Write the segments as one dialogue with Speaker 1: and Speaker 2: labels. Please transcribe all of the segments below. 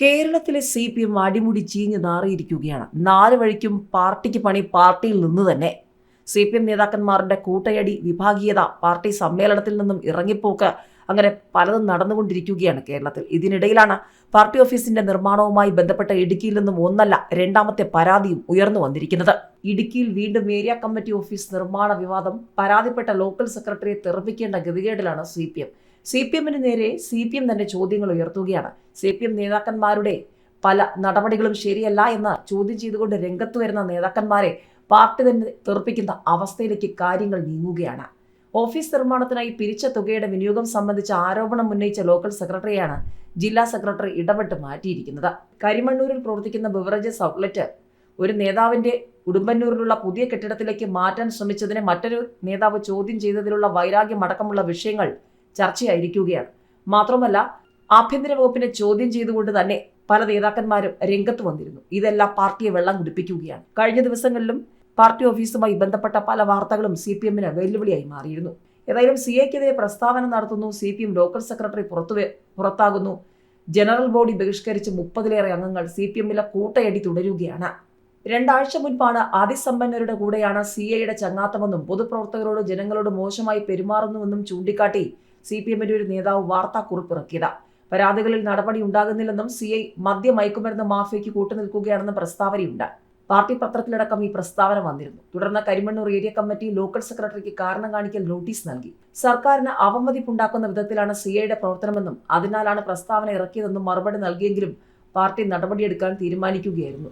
Speaker 1: കേരളത്തിലെ C P M അടിമുടി ചീഞ്ഞ് നാറിയിരിക്കുകയാണ്. നാല് വഴിക്കും പാർട്ടിക്ക് പണി പാർട്ടിയിൽ നിന്ന് തന്നെ. സി പി എം നേതാക്കന്മാരുടെ കൂട്ടയടി വിഭാഗീയത പാർട്ടി സമ്മേളനത്തിൽ നിന്നും ഇറങ്ങിപ്പോക്ക് അങ്ങനെ പലതും നടന്നുകൊണ്ടിരിക്കുകയാണ് കേരളത്തിൽ. ഇതിനിടയിലാണ് പാർട്ടി ഓഫീസിന്റെ നിർമ്മാണവുമായി ബന്ധപ്പെട്ട ഇടുക്കിയിൽ നിന്നും ഒന്നല്ല രണ്ടാമത്തെ പരാതിയും ഉയർന്നു വന്നിരിക്കുന്നത്. ഇടുക്കിയിൽ വീണ്ടും ഏരിയ കമ്മിറ്റി ഓഫീസ് നിർമ്മാണ വിവാദം പരാതിപ്പെട്ട ലോക്കൽ സെക്രട്ടറിയെ തെറിപ്പിക്കേണ്ട ഗതികേടിലാണ് C P M C P എമ്മിന് നേരെ സി പി എം തന്നെ ചോദ്യങ്ങൾ ഉയർത്തുകയാണ്. സി പി എം നേതാക്കന്മാരുടെ പല നടപടികളും ശരിയല്ല എന്ന് ചോദ്യം ചെയ്തുകൊണ്ട് രംഗത്ത് വരുന്ന നേതാക്കന്മാരെ പാർട്ടി തന്നെ തെറിപ്പിക്കുന്ന അവസ്ഥയിലേക്ക് കാര്യങ്ങൾ നീങ്ങുകയാണ്. ഓഫീസ് നിർമ്മാണത്തിനായി പിരിച്ച തുകയുടെ വിനിയോഗം സംബന്ധിച്ച ആരോപണം ഉന്നയിച്ച ലോക്കൽ സെക്രട്ടറിയാണ് ജില്ലാ സെക്രട്ടറി ഇടപെട്ട് മാറ്റിയിരിക്കുന്നത്. കരിമണ്ണൂരിൽ പ്രവർത്തിക്കുന്ന ബിവറേജസ് ഔട്ട്ലെറ്റ് ഒരു നേതാവിന്റെ ഉടുമ്പന്നൂരിലുള്ള പുതിയ കെട്ടിടത്തിലേക്ക് മാറ്റാൻ ശ്രമിച്ചതിനെ മറ്റൊരു നേതാവ് ചോദ്യം ചെയ്തതിലുള്ള വൈരാഗ്യം അടക്കമുള്ള വിഷയങ്ങൾ ചർച്ചയായിരിക്കുകയാണ്. മാത്രമല്ല ആഭ്യന്തര വകുപ്പിനെ ചോദ്യം ചെയ്തുകൊണ്ട് തന്നെ പല നേതാക്കന്മാരും രംഗത്ത് വന്നിരുന്നു. ഇതെല്ലാം പാർട്ടിയെ വെള്ളം കുടിപ്പിക്കുകയാണ്. കഴിഞ്ഞ ദിവസങ്ങളിലും പാർട്ടി ഓഫീസുമായി ബന്ധപ്പെട്ട പല വാർത്തകളും സി പി എമ്മിന് വെല്ലുവിളിയായി മാറിയിരുന്നു. ഏതായാലും സി എക്കെതിരെ പ്രസ്താവന നടത്തുന്നു. C P M local secretary പുറത്തു പുറത്താകുന്നു. ജനറൽ ബോഡി ബഹിഷ്കരിച്ച് മുപ്പതിലേറെ അംഗങ്ങൾ സി പി എമ്മിലെ കൂട്ടയടി തുടരുകയാണ്. രണ്ടാഴ്ച മുൻപാണ് അതിസമ്പന്നരുടെ കൂടെയാണ് സി ഐയുടെ ചങ്ങാത്തമെന്നും പൊതുപ്രവർത്തകരോട് ജനങ്ങളോട് മോശമായി പെരുമാറുന്നുവെന്നും ചൂണ്ടിക്കാട്ടി സി പി എമ്മിന്റെ ഒരു നേതാവ് വാർത്താക്കുറിപ്പ് ഇറക്കിയത്. പരാതികളിൽ നടപടി ഉണ്ടാകുന്നില്ലെന്നും സി ഐ മദ്യ മയക്കുമരുന്ന് മാഫിയയ്ക്ക് കൂട്ടുനിൽക്കുകയാണെന്നും പ്രസ്താവനയുണ്ട്. പാർട്ടി പത്രത്തിലടക്കം ഈ പ്രസ്താവന വന്നിരുന്നു. തുടർന്ന് കരിമണ്ണൂർ ഏരിയ കമ്മിറ്റി ലോക്കൽ സെക്രട്ടറിക്ക് കാരണം കാണിക്കൽ നോട്ടീസ് നൽകി. സർക്കാരിന് അവമതിപ്പുണ്ടാക്കുന്ന വിധത്തിലാണ് സി ഐയുടെ പ്രവർത്തനമെന്നും അതിനാലാണ് പ്രസ്താവന ഇറക്കിയതെന്നും മറുപടി നൽകിയെങ്കിലും പാർട്ടി നടപടിയെടുക്കാൻ തീരുമാനിക്കുകയായിരുന്നു.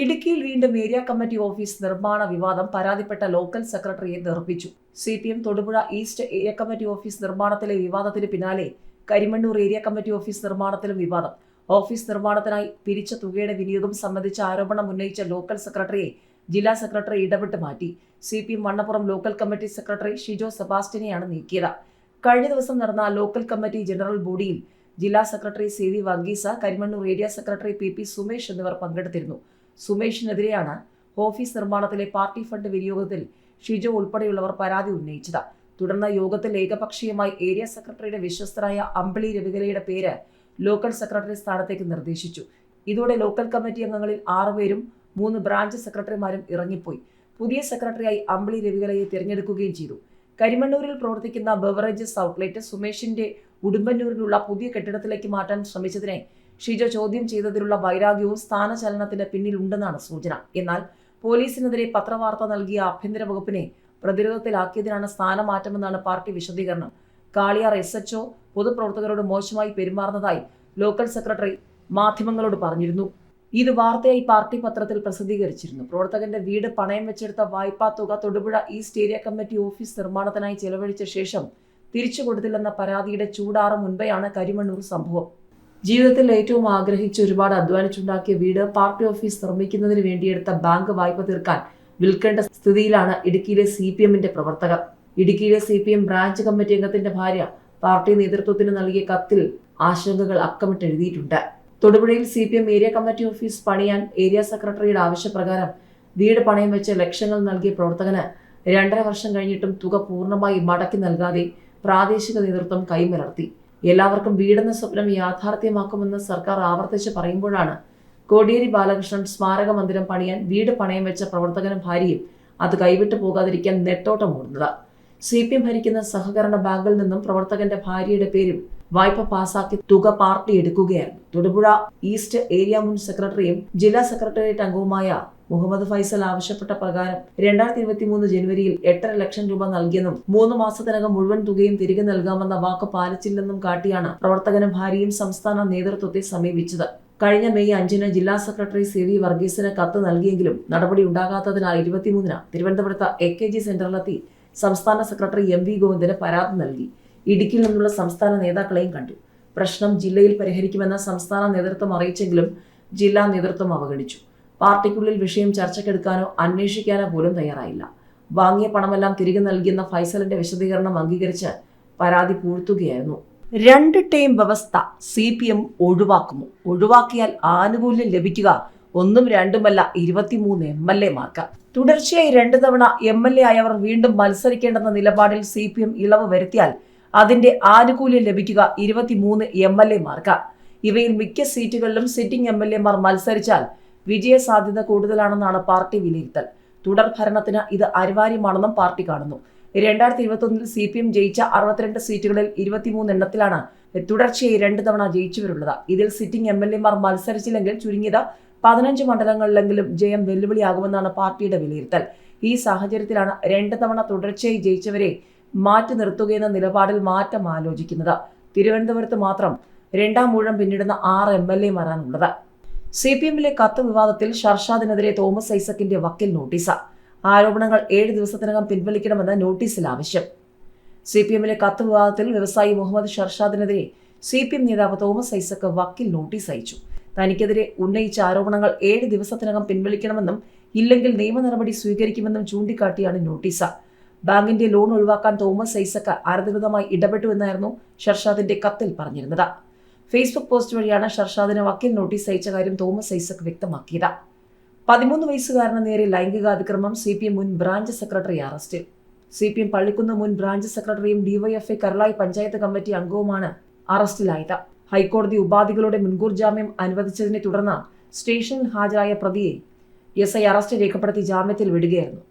Speaker 1: ഇടുക്കിയിൽ വീണ്ടും ഏരിയ കമ്മിറ്റി ഓഫീസ് നിർമ്മാണ വിവാദം പരാതിപ്പെട്ട ലോക്കൽ സെക്രട്ടറിയെ നിർമ്മിച്ചു. C P M Thodupuzha east area committee office നിർമ്മാണത്തിലെ വിവാദത്തിന് പിന്നാലെ കരിമണ്ണൂർ ഏരിയ കമ്മിറ്റി ഓഫീസ് നിർമ്മാണത്തിലും വിവാദം. ഓഫീസ് നിർമ്മാണത്തിനായി പിരിച്ച തുകയുടെ വിനിയോഗം സംബന്ധിച്ച ആരോപണം ഉന്നയിച്ച ലോക്കൽ സെക്രട്ടറിയെ ജില്ലാ സെക്രട്ടറി ഇടപെട്ട് മാറ്റി. C P M Mannappuram local committee secretary Shijo സെബാസ്റ്റിനെയാണ് നീക്കിയത്. കഴിഞ്ഞ ദിവസം നടന്ന ലോക്കൽ കമ്മിറ്റി ജനറൽ ബോഡിയിൽ ജില്ലാ secretary C V Varghese Karimannoor area secretary P P Sumesh എന്നിവർ പങ്കെടുത്തിരുന്നു. സുമേഷിനെതിരെയാണ് ഓഫീസ് നിർമ്മാണത്തിലെ പാർട്ടി ഫണ്ട് വിനിയോഗത്തിൽ ഷിജോ ഉൾപ്പെടെയുള്ളവർ പരാതി ഉന്നയിച്ചത്. തുടർന്ന് യോഗത്തിൽ ഏകപക്ഷീയമായി ഏരിയ സെക്രട്ടറിയുടെ വിശ്വസ്തരായ അമ്പിളി രവികലയുടെ പേര് ലോക്കൽ സെക്രട്ടറി സ്ഥാനത്തേക്ക് നിർദ്ദേശിച്ചു. ഇതോടെ ലോക്കൽ കമ്മിറ്റി അംഗങ്ങളിൽ ആറുപേരും മൂന്ന് ബ്രാഞ്ച് സെക്രട്ടറിമാരും ഇറങ്ങിപ്പോയി. പുതിയ സെക്രട്ടറിയായി അമ്പിളി രവികലയെ തിരഞ്ഞെടുക്കുകയും ചെയ്തു. കരിമണ്ണൂരിൽ പ്രവർത്തിക്കുന്ന ബവറേജസ് ഔട്ട്ലെറ്റ് സുമേഷിന്റെ ഉടുമ്പന്നൂരിലുള്ള പുതിയ കെട്ടിടത്തിലേക്ക് മാറ്റാൻ ശ്രമിച്ചതിനെ ഷിജോ ചോദ്യം ചെയ്തതിലുള്ള വൈരാഗ്യവും സ്ഥാനചലനത്തിന് പിന്നിലുണ്ടെന്നാണ് സൂചന. എന്നാൽ പോലീസിനെതിരെ പത്രവാർത്ത നൽകിയ ആഭ്യന്തര വകുപ്പിനെ പ്രതിരോധത്തിലാക്കിയതിനാണ് സ്ഥാനമാറ്റമെന്നാണ് പാർട്ടി വിശദീകരണം. കാളിയാർ എസ് എച്ച്ഒ പൊതുപ്രവർത്തകരോട് മോശമായി പെരുമാറുന്നതായി ലോക്കൽ സെക്രട്ടറി മാധ്യമങ്ങളോട് പറഞ്ഞിരുന്നു. ഇത് വാർത്തയായി പാർട്ടി പത്രത്തിൽ പ്രസിദ്ധീകരിച്ചിരുന്നു. പ്രവർത്തകന്റെ വീട് പണയം വെച്ചെടുത്ത വായ്പാ തുക Thodupuzha east area committee office നിർമ്മാണത്തിനായി ചെലവഴിച്ച ശേഷം തിരിച്ചു കൊടുത്തില്ലെന്ന പരാതിയുടെ ചൂടാറ് മുൻപെയാണ് കരിമണ്ണൂർ സംഭവം. ജീവിതത്തിൽ ഏറ്റവും ആഗ്രഹിച്ച് ഒരുപാട് അധ്വാനിച്ചുണ്ടാക്കിയ വീട് പാർട്ടി ഓഫീസ് നിർമ്മിക്കുന്നതിന് വേണ്ടിയെടുത്ത ബാങ്ക് വായ്പ തീർക്കാൻ വിൽക്കേണ്ട സ്ഥിതിയിലാണ് ഇടുക്കിയിലെ സി പി എമ്മിന്റെ പ്രവർത്തകർ. ഇടുക്കിയിലെ C P M branch committee അംഗത്തിന്റെ ഭാര്യ പാർട്ടി നേതൃത്വത്തിന് നൽകിയ കത്തിൽ ആശങ്കകൾ അക്കമിട്ട് എഴുതിയിട്ടുണ്ട്. തൊടുപുഴയിൽ C P M area committee office പണിയാൻ ഏരിയ സെക്രട്ടറിയുടെ ആവശ്യപ്രകാരം വീട് പണയം വെച്ച് ലക്ഷങ്ങൾ നൽകിയ പ്രവർത്തകന് രണ്ടര വർഷം കഴിഞ്ഞിട്ടും തുക പൂർണമായി മടക്കി നൽകാതെ പ്രാദേശിക നേതൃത്വം കൈമലർത്തി. എല്ലാവർക്കും വീടെന്ന സ്വപ്നം യാഥാർത്ഥ്യമാക്കുമെന്ന് സർക്കാർ ആവർത്തിച്ച് പറയുമ്പോഴാണ് കോടിയേരി ബാലകൃഷ്ണൻ സ്മാരക മന്ദിരം പണിയാൻ വീട് പണയം വെച്ച പ്രവർത്തകനും ഭാര്യയും അത് കൈവിട്ടു പോകാതിരിക്കാൻ നെട്ടോട്ടം ഓടുന്നത് സി പി എം ഭരിക്കുന്ന സഹകരണ ബാങ്കിൽ നിന്നും പ്രവർത്തകന്റെ ഭാര്യയുടെ പേരിൽ വായ്പ പാസാക്കി തുക പാർട്ടി എടുക്കുകയായിരുന്നു. തൊടുപുഴ ഈസ്റ്റ് ഏരിയ മുൻ സെക്രട്ടറിയും ജില്ലാ സെക്രട്ടേറിയറ്റ് അംഗവുമായ മുഹമ്മദ് ഫൈസൽ ആവശ്യപ്പെട്ട പ്രകാരം രണ്ടായിരത്തി ഇരുപത്തി മൂന്ന് ജനുവരിയിൽ എട്ടര ലക്ഷം രൂപ നൽകിയെന്നും മൂന്ന് മാസത്തിനകം മുഴുവൻ തുകയും തിരികെ നൽകാമെന്ന വാക്ക് പാലിച്ചില്ലെന്നും കാട്ടിയാണ് പ്രവർത്തകനും ഭാര്യയും സംസ്ഥാന നേതൃത്വത്തെ സമീപിച്ചത്. കഴിഞ്ഞ മെയ് അഞ്ചിന് ജില്ലാ സെക്രട്ടറി സി വി വർഗീസിന് കത്ത് നൽകിയെങ്കിലും നടപടി ഉണ്ടാകാത്തതിനാൽ ഇരുപത്തിമൂന്നിന് തിരുവനന്തപുരത്ത് എ കെ ജി സെന്ററിലെത്തി സംസ്ഥാന സെക്രട്ടറി എം വി ഗോവിന്ദന് പരാതി നൽകി. ഇടുക്കിയിൽ നിന്നുള്ള സംസ്ഥാന നേതാക്കളെയും കണ്ടു. പ്രശ്നം ജില്ലയിൽ പരിഹരിക്കുമെന്ന് സംസ്ഥാന നേതൃത്വം അറിയിച്ചെങ്കിലും ജില്ലാ നേതൃത്വം അവഗണിച്ചു. പാർട്ടിക്കുള്ളിൽ വിഷയം ചർച്ചയ്ക്കെടുക്കാനോ അന്വേഷിക്കാനോ പോലും തയ്യാറായില്ല. വാങ്ങിയ പണമെല്ലാം തിരികെ നൽകിയെന്ന ഫൈസലിന്റെ വിശദീകരണം അംഗീകരിച്ച് പരാതി പൂഴ്ത്തുകയായിരുന്നു. രണ്ട് ടൈം വ്യവസ്ഥ സി പി എം ഒഴിവാക്കുമോ? ഒഴിവാക്കിയാൽ ആനുകൂല്യം ലഭിക്കുക ഒന്നും രണ്ടുമല്ല ഇരുപത്തിമൂന്ന് എം എൽ എമാർക്ക് തുടർച്ചയായി രണ്ട് തവണ എം എൽ എ ആയവർ വീണ്ടും മത്സരിക്കേണ്ടെന്ന നിലപാടിൽ സി പി എം ഇളവ് വരുത്തിയാൽ അതിന്റെ ആനുകൂല്യം ലഭിക്കുക ഇരുപത്തിമൂന്ന് എം എൽ എമാർക്ക്. ഇവയിൽ മിക്ക സീറ്റുകളിലും സിറ്റിംഗ് എം എൽ എമാർ മത്സരിച്ചാൽ വിജയ സാധ്യത കൂടുതലാണെന്നാണ് പാർട്ടി വിലയിരുത്തൽ. തുടർ ഭരണത്തിന് ഇത് അനിവാര്യമാണെന്നും പാർട്ടി കാണുന്നു. രണ്ടായിരത്തി ഇരുപത്തൊന്നിൽ സി പി എം ജയിച്ച അറുപത്തിരണ്ട് സീറ്റുകളിൽ ഇരുപത്തിമൂന്ന് എണ്ണത്തിലാണ് തുടർച്ചയായി രണ്ട് തവണ ജയിച്ചവരുള്ളത്. ഇതിൽ സിറ്റിംഗ് എം എൽ എമാർ മത്സരിച്ചില്ലെങ്കിൽ ചുരുങ്ങിയത് പതിനഞ്ച് മണ്ഡലങ്ങളിലെങ്കിലും ജയം വെല്ലുവിളിയാകുമെന്നാണ് പാർട്ടിയുടെ വിലയിരുത്തൽ. ഈ സാഹചര്യത്തിലാണ് രണ്ട് തവണ തുടർച്ചയായി ജയിച്ചവരെ മാറ്റി നിർത്തുകയെന്ന നിലപാടിൽ മാറ്റം ആലോചിക്കുന്നത്. തിരുവനന്തപുരത്ത് മാത്രം രണ്ടാം ഊഴം പിന്നിടുന്ന ആറ് എം എൽ എമാരാണുള്ളത്. സി പി എമ്മിലെ കത്ത് വിവാദത്തിൽ ഷർഷാദിനെതിരെ തോമസ് ഐസക്കിന്റെ വക്കിൽ നോട്ടീസ്. ആരോപണങ്ങൾ ഏഴ് ദിവസത്തിനകം പിൻവലിക്കണമെന്ന് നോട്ടീസിൽ ആവശ്യം. സി പി എമ്മിലെ കത്ത് വിവാദത്തിൽ വ്യവസായി മുഹമ്മദ് ഷർഷാദിനെതിരെ സി പി എം നേതാവ് തോമസ് ഐസക്ക് വക്കിൽ നോട്ടീസ് അയച്ചു. തനിക്കെതിരെ ഉന്നയിച്ച ആരോപണങ്ങൾ ഏഴ് ദിവസത്തിനകം പിൻവലിക്കണമെന്നും ഇല്ലെങ്കിൽ നിയമ നടപടി സ്വീകരിക്കുമെന്നും ചൂണ്ടിക്കാട്ടിയാണ് നോട്ടീസ്. ബാങ്കിന്റെ ലോൺ ഒഴിവാക്കാൻ തോമസ് ഐസക്ക് അനധികൃതമായി ഇടപെട്ടുവെന്നായിരുന്നു ഷർഷാദിന്റെ കത്തിൽ പറഞ്ഞിരുന്നത്. ഫേസ്ബുക്ക് പോസ്റ്റ് വഴിയാണ് ഷർഷാദിന് വക്കീൽ നോട്ടീസ് അയച്ച കാര്യം തോമസ് ഐസക് വ്യക്തമാക്കിയത്. പതിമൂന്ന് വയസ്സുകാരന് നേരെ ലൈംഗികാതിക്രമം സി പി എം മുൻ ബ്രാഞ്ച് സെക്രട്ടറി അറസ്റ്റിൽ സി പി എം പള്ളിക്കുന്ന് മുൻ ബ്രാഞ്ച് സെക്രട്ടറിയും ഡിവൈഎഫ്ഐ കരളായി പഞ്ചായത്ത് കമ്മിറ്റി അംഗവുമാണ് അറസ്റ്റിലായത്. ഹൈക്കോടതി ഉപാധികളുടെ മുൻകൂർ ജാമ്യം അനുവദിച്ചതിനെ തുടർന്ന് സ്റ്റേഷനിൽ ഹാജരായ പ്രതിയെ എസ് ഐ അറസ്റ്റ് രേഖപ്പെടുത്തി ജാമ്യത്തിൽ വിടുകയായിരുന്നു.